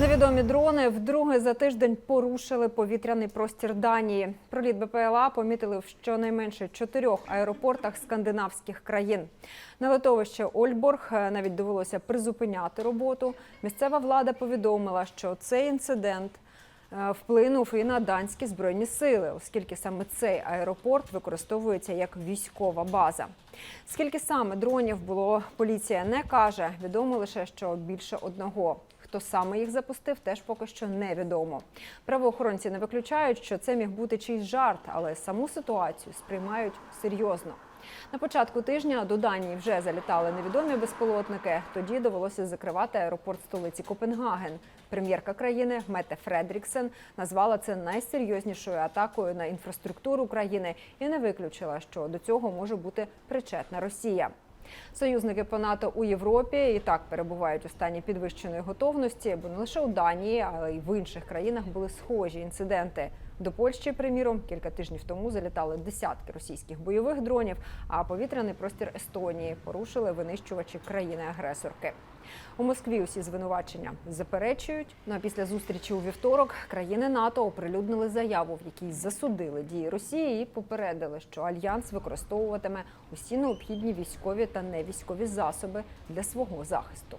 Невідомі дрони вдруге за тиждень порушили повітряний простір Данії. Проліт БПЛА помітили в щонайменше чотирьох аеропортах скандинавських країн. На литовище Ольборг е, навіть довелося призупиняти роботу. Місцева влада повідомила, що цей інцидент вплинув і на данські збройні сили, оскільки саме цей аеропорт використовується як військова база. Скільки саме дронів було, поліція не каже. Відомо лише, що більше одного. Хто саме їх запустив, теж поки що невідомо. Правоохоронці не виключають, що це міг бути чийсь жарт, але саму ситуацію сприймають серйозно. На початку тижня до Данії вже залітали невідомі безпілотники. Тоді довелося закривати аеропорт столиці Копенгаген. Прем'єрка країни Мете Фредріксен назвала це найсерйознішою атакою на інфраструктуру країни і не виключила, що до цього може бути причетна Росія. Союзники по НАТО у Європі і так перебувають у стані підвищеної готовності, бо не лише у Данії, але й в інших країнах були схожі інциденти. До Польщі, приміром, кілька тижнів тому залітали десятки російських бойових дронів, а повітряний простір Естонії порушили винищувачі країни-агресорки. У Москві усі звинувачення заперечують. Ну а після зустрічі у вівторок країни НАТО оприлюднили заяву, в якій засудили дії Росії і попередили, що альянс використовуватиме усі необхідні військові та невійськові засоби для свого захисту.